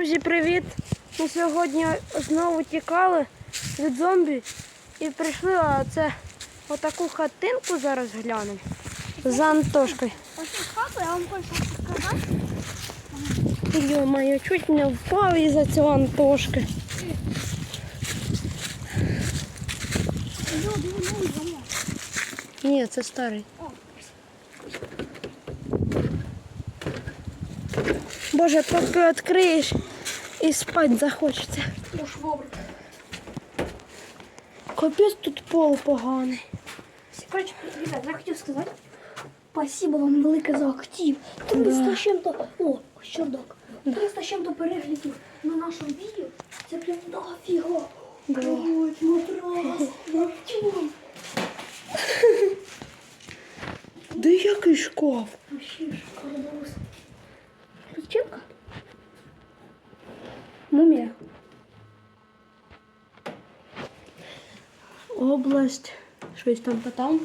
Друзі, привіт! Ми сьогодні знову тікали від зомбі і прийшли, а це отаку хатинку зараз глянемо з Антошкою. Ось тут хата, я вам хочу сказати. Йо-моє, чуть не впав із-за цього Антошки. Ні, це старий. Боже, поки відкриєш і спать захочеться. я ж. Капець тут пол поганий. Короче, ребят, я хотів сказати. Спасибо вам велике за актив. 300 з чим-то. О, чердак. 300 з чим-то переглядів на нашому відео. Це прям дофіга. Да. Кровать, матрас, актив. Де який шкаф? Вообще шикарно. Криченко? Мумія. Область. Щось там та там.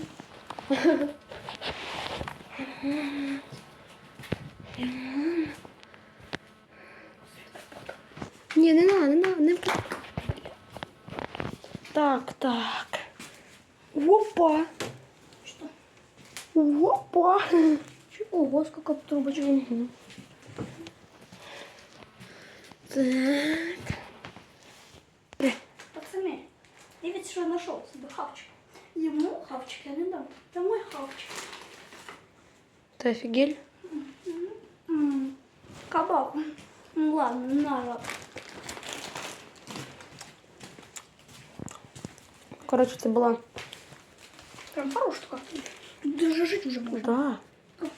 Ні, не надо, не надо, не Так, так. Опа. Что? Опа. Ого, сколько трубочек. Мгм. Так. Пацани, дивіться, що я знайшов собі хавчик. Йому хавчик я не дам. Це мой хавчик. Ты офигель? Кабак. Ну ладно, надо. Короче, це була. Прям хорош така. Даже жить уже можно. Да.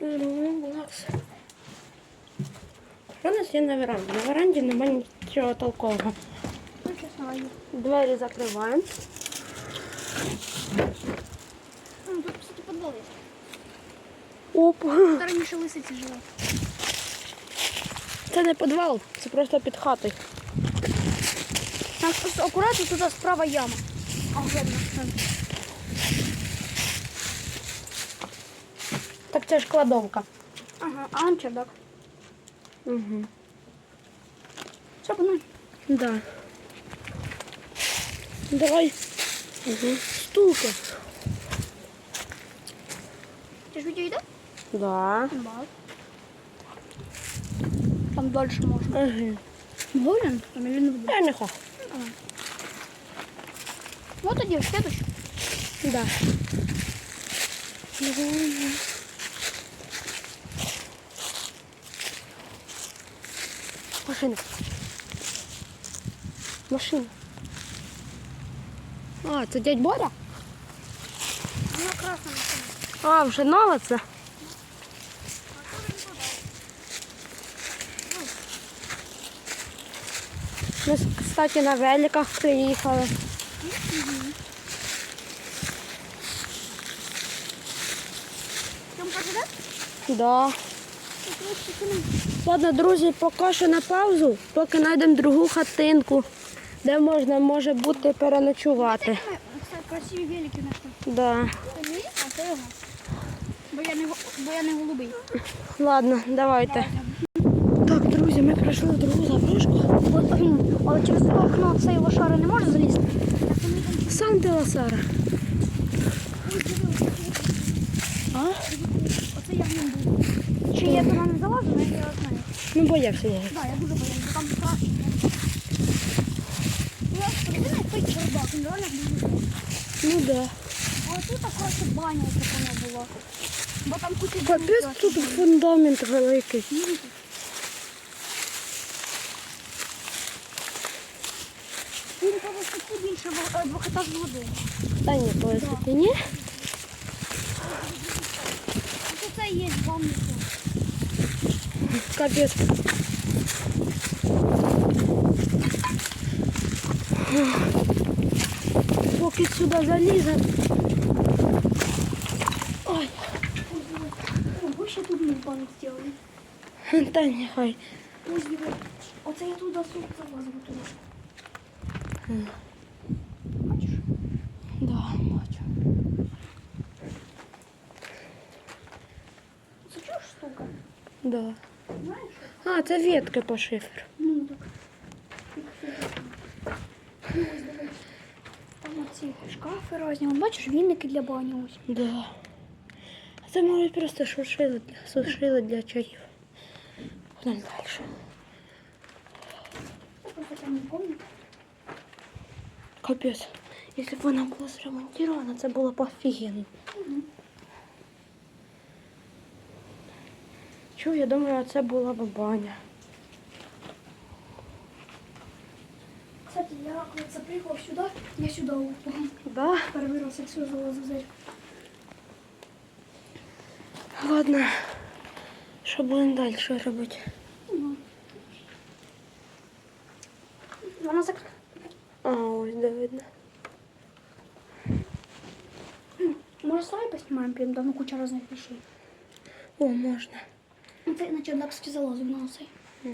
Релакс. Що у нас є на веранді? На веранді немає нічого толкового. Двері закриваємо. Ну, тут, кстати, подвал есть. Оп. Тут раніше лисиці жили. Це не підвал, це просто під хатою. Так, ось акуратно тут справа яма. А, видно. Так це ж кладовка. Ага, а он чердак. Угу. Погнали. Да. Давай. Угу. Стулка. Ти ж відео йде? Да. Да. Там дальше можно. Угу. Болен? Там или не буду? Я не хочу. Вот один, следующий. Да. Машина. Машина. А, це дядь Боря? Она красная машина. А, вже нова це? Ми, кстати, на великах приїхали. Там пожидать? Да. Ладно, друзі, поки що на паузу, поки знайдемо другу хатинку, де можна може бути переночувати. Красиві велики нашли. Да. Це мій, а це його. Бо я не, бо я не голубий. Ладно, давайте. Так, друзі, ми пройшли другу заброшку. От, Але через це окно цей лошара не може залізти. Сам ти Лосара. А? Оце я в ньому був. Чи я туди не залазу, але я знаю. Ну, боявся я. Так, я дуже боюсь, бо там страшно. чердак, він реально дуже. Ну да. А тут коротше баня, як вона була. Бо там куча Капець тут фундамент великий. Він каже, що тут більше во- е, двохетажного дому. Та ні, коли таки ні. Ось це і є ванна. Капець. Поки сюди заліземо. Ой, Ого, ще тут ми банк зробили. та нехай. Ось диви. Оце я туди суп залазив туди. Бачиш? Да, бачу. Це штука? Да. Знаєш? А, це ветки по шиферу. Ну так. Ну, ось оці шкафи різні. Вон, бачиш, вінники для бані ось. Да. А це можуть просто сушили для, сушили для чаїв. Погнали далі. Просто там не пам'ятаю. Капець. Якщо б вона була зремонтована, це було б офігенно. Чу, я думаю, це була б баня. Я коли це приїхав сюди, я сюди упав. Да? Перевирився всю залазу зель. Ладно. Що будемо далі робити? Ну. Вона закрита. А, ось де видно. Може, сарай поснімаємо, прям давно куча різних речей. О, можна. Ну, Це на чердакський залазив на цей.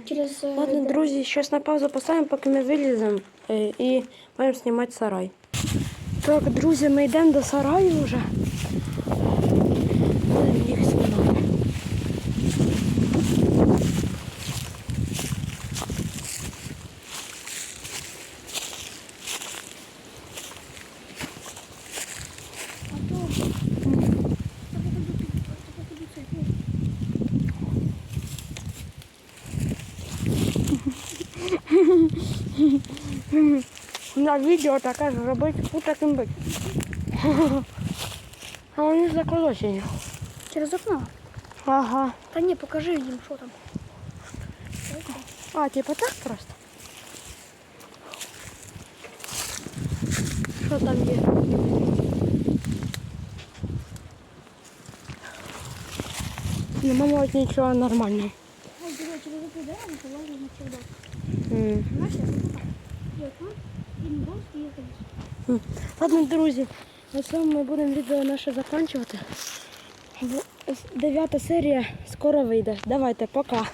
Через... е, Ладно, друзі, зараз на паузу поставимо, поки ми виліземо і будемо знімати сарай. Так, друзі, ми йдемо до сараю вже. На відео таке ж робити фу таким бить. А вони заколочені. Через окно. Ага. Та ні, покажи їм, що там. А, типа так просто? Що там є? Нема мабуть, нічого нормального. Ось диви, через оце дерево полазив на чердак. М. Знаєш, я Ладно, друзі, на цьому ми будемо відео наше закінчувати. Дев'ята серія скоро вийде. Давайте, пока.